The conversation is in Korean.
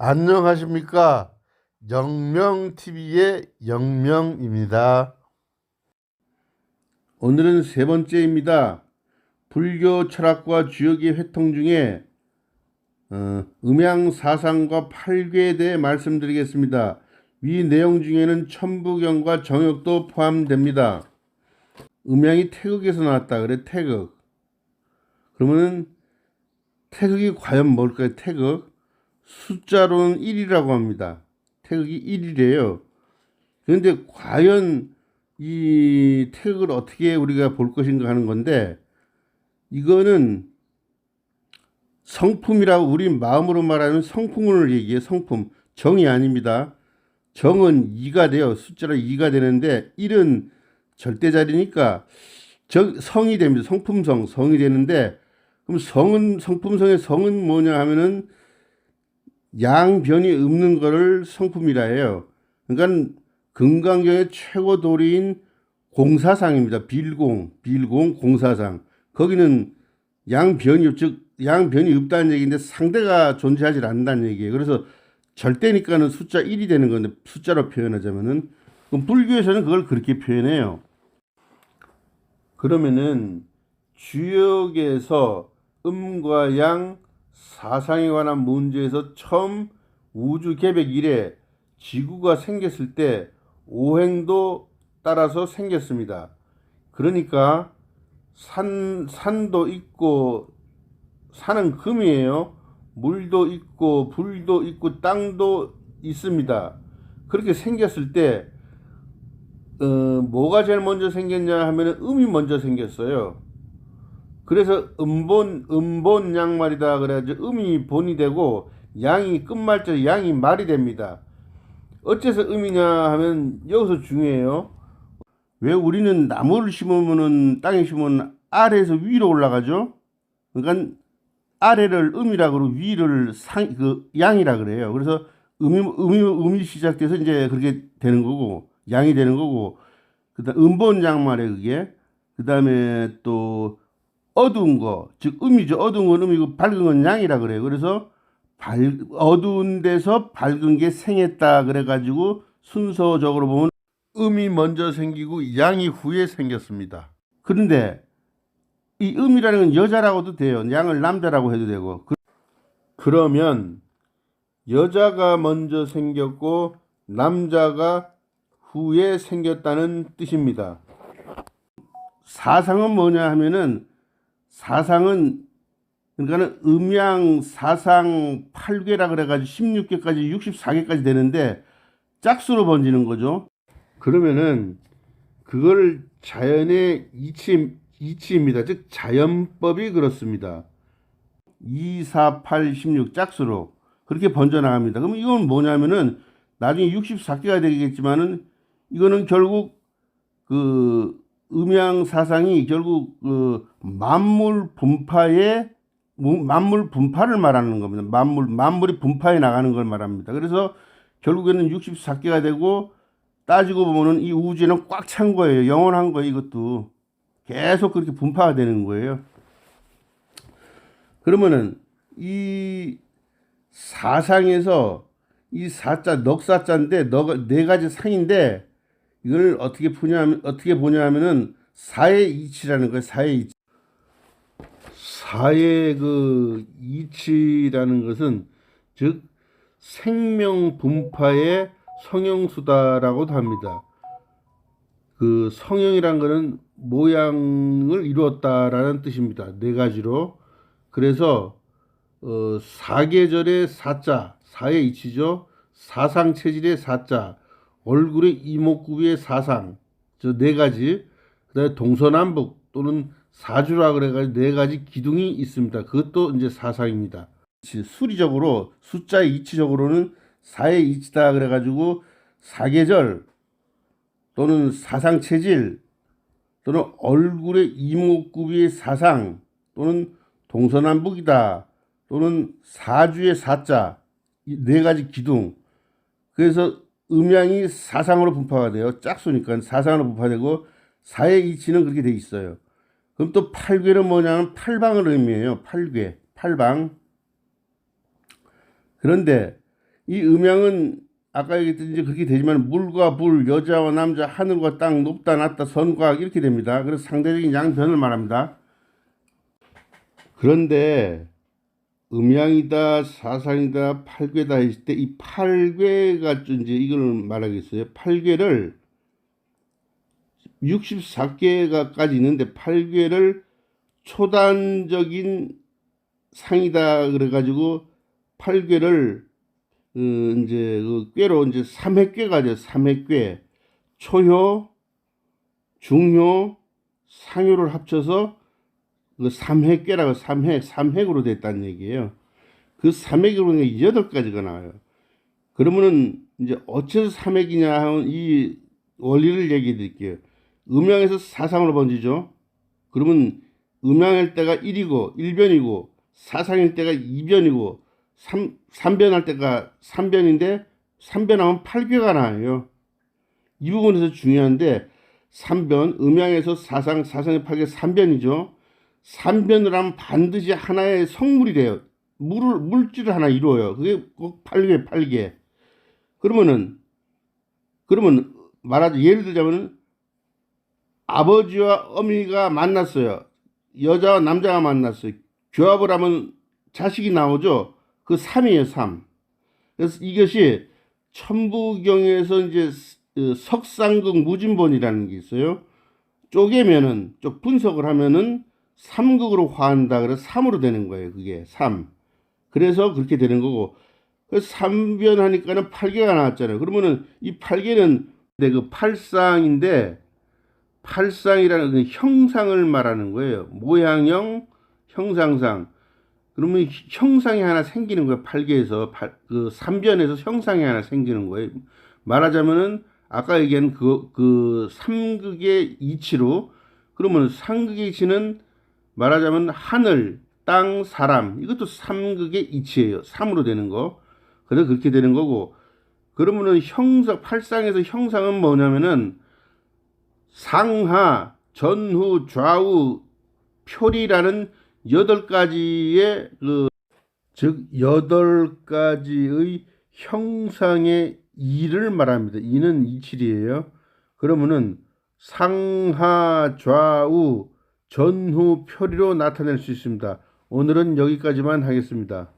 안녕하십니까. 영명TV의 영명입니다. 오늘은 세 번째입니다. 불교 철학과 주역의 회통 중에 어, 음양 사상과 팔괴에 대해 말씀드리겠습니다. 위 내용 중에는 천부경과 정역도 포함됩니다. 음양이 태극에서 나왔다 그래 태극. 그러면은 태극이 과연 뭘까요? 태극 숫자로는 1이라고 합니다. 태극이 1이래요. 그런데 과연 이 태극을 어떻게 우리가 볼 것인가 하는 건데 이거는 성품이라고 우리 마음으로 말하는 성품을 얘기해 성품 정이 아닙니다. 정은 2가 돼요. 숫자로 2가 되는데 1은 절대자리니까 정, 성이 됩니다. 성품성 성이 되는데 그럼 성은 성품성의 성은 뭐냐 하면은 양변이 없는 거를 성품이라 해요. 그러니까 금강경의 최고 도리인 공사상입니다. 빌공, 빌공, 공사상. 거기는 양변이 즉 양변이 없다는 얘기인데 상대가 존재하지 않는다는 얘기예요. 그래서 절대니까는 숫자 1이 되는 건데 숫자로 표현하자면은 불교에서는 그걸 그렇게 표현해요. 그러면은 주역에서 음과 양 사상에 관한 문제에서 처음 우주 개백 이래 지구가 생겼을 때 오행도 따라서 생겼습니다. 그러니까 산 산도 있고 산은 금이에요. 물도 있고 불도 있고 땅도 있습니다. 그렇게 생겼을 때 어, 뭐가 제일 먼저 생겼냐 하면은 음이 먼저 생겼어요. 그래서 음본 음본 양말이다 그래가지고 음이 본이 되고 양이 끝말자 양이 말이 됩니다. 어째서 음이냐 하면 여기서 중요해요. 왜 우리는 나무를 심으면은 땅에 심으면 아래에서 위로 올라가죠? 그러니까 아래를 음이라 그러고 위를 상 그 양이라 그래요. 그래서 음이 음이 음이 시작돼서 이제 그렇게 되는 거고 양이 되는 거고 그다음 음본 양말에 그게 그다음에 또 어두운 거, 즉 음이죠. 어두운 건 음이고 밝은 건 양이라 그래요. 그래서 밝, 어두운 데서 밝은 게 생했다 그래가지고 순서적으로 보면 음이 먼저 생기고 양이 후에 생겼습니다. 그런데 이 음이라는 건 여자라고도 돼요. 양을 남자라고 해도 되고. 그, 그러면 여자가 먼저 생겼고 남자가 후에 생겼다는 뜻입니다. 사상은 뭐냐 하면은 사상은 그러니까는 음양 사상 8개라 그래가지고 16개까지 64개까지 되는데 짝수로 번지는 거죠. 그러면은 그걸 자연의 이치 이치입니다. 즉 자연법이 그렇습니다. 2, 4, 8, 16 짝수로 그렇게 번져 나갑니다. 그럼 이건 뭐냐면은 나중에 64개가 되겠지만은 이거는 결국 그 음양 사상이 결국 그 만물 분파의 만물 분파를 말하는 겁니다. 만물 만물이 분파해 나가는 걸 말합니다. 그래서 결국에는 64개가 되고 따지고 보면은 이 우주는 꽉 찬 거예요. 영원한 거예요. 이것도 계속 그렇게 분파가 되는 거예요. 그러면은 이 사상에서 이 사자 넉사자인데 넉, 네 가지 상인데 이걸 어떻게 보냐 어떻게 보냐 하면은 사의 이치라는 거예요. 사의 이치. 사의 그 이치라는 것은 즉 생명 분파의 성형수다라고도 합니다. 그 성형이란 것은 모양을 이루었다라는 뜻입니다. 네 가지로. 그래서 어, 사계절의 사자, 사의 이치죠. 사상 체질의 사자, 얼굴의 이목구비의 사상, 저 네 가지. 그다음에 동서남북 또는 사주라 그래가지고 네 가지 기둥이 있습니다. 그것도 이제 사상입니다. 수리적으로 숫자의 이치적으로는 사의 이치다 그래가지고 사계절 또는 사상 체질 또는 얼굴의 이목구비의 사상 또는 동서남북이다 또는 사주의 사자 이네 가지 기둥 그래서 음양이 사상으로 분파가 돼요 짝수니까 사상으로 분파되고 사의 이치는 그렇게 돼 있어요 그럼 또 팔괘는 뭐냐면 팔방을 의미해요 팔괘 팔방 그런데 이 음양은 아까 얘기했듯이 그렇게 되지만 물과 불, 여자와 남자, 하늘과 땅, 높다 낮다, 선과 악 이렇게 됩니다. 그래서 상대적인 양변을 말합니다. 그런데 음양이다, 사상이다, 팔괘다 했을 때 이 팔괘가 좀 이제 이걸 말하겠어요. 팔괘를 64개가까지 있는데 팔괘를 초단적인 상이다 그래가지고 팔괘를 어, 이제 그 꾀로 이제 삼획괴가 죠 삼획괴 초효, 중효, 상효를 합쳐서 그 삼획괴라고 삼획 삼획으로 됐다는 얘기예요. 그 삼획으로 여덟 가지가 나와요. 그러면은 이제 어째서 삼획이냐 하는 이 원리를 얘기해 드릴게요. 음양에서 사상으로 번지죠. 그러면 음양일 때가 1이고 1변이고 사상일 때가 2변이고 3, 3변할 때가 3변인데 3변하면 8괴가 나와요. 이 부분에서 중요한데 3변, 음양에서 사상, 사상의 8괴 3변이죠. 3변을 하면 반드시 하나의 성물이 돼요. 물을, 물질을 하나 이루어요. 그게 꼭 8괴, 8개. 그러면은, 그러면 말하자, 예를 들자면은 아버지와 어미가 만났어요. 여자와 남자가 만났어요. 교합을 하면 자식이 나오죠. 그 3이에요, 3. 그래서 이것이 천부경에서 이제 어, 석상극 무진본이라는 게 있어요. 쪼개면은, 쪽 분석을 하면은 3극으로 화한다. 그래서 3으로 되는 거예요, 그게. 3. 그래서 그렇게 되는 거고. 그래서 3변 하니까는 8개가 나왔잖아요. 그러면은 이 8개는 그 팔상인데, 팔상이라는 그 형상을 말하는 거예요. 모양형, 형상상. 그러면 형상이 하나 생기는 거예요. 팔개에서 그 삼변에서 형상이 하나 생기는 거예요. 말하자면은 아까 얘기한 그, 그 삼극의 이치로 그러면 삼극의 이치는 말하자면 하늘, 땅, 사람 이것도 삼극의 이치예요. 삼으로 되는 거. 그래서 그렇게 되는 거고 그러면은 형상 팔상에서 형상은 뭐냐면은 상하, 전후, 좌우, 표리라는 여덟 가지의 그, 즉 여덟 가지의 형상의 이를 말합니다. 이는 이칠이에요. 그러면은 상하, 좌우, 전후, 표리로 나타낼 수 있습니다. 오늘은 여기까지만 하겠습니다.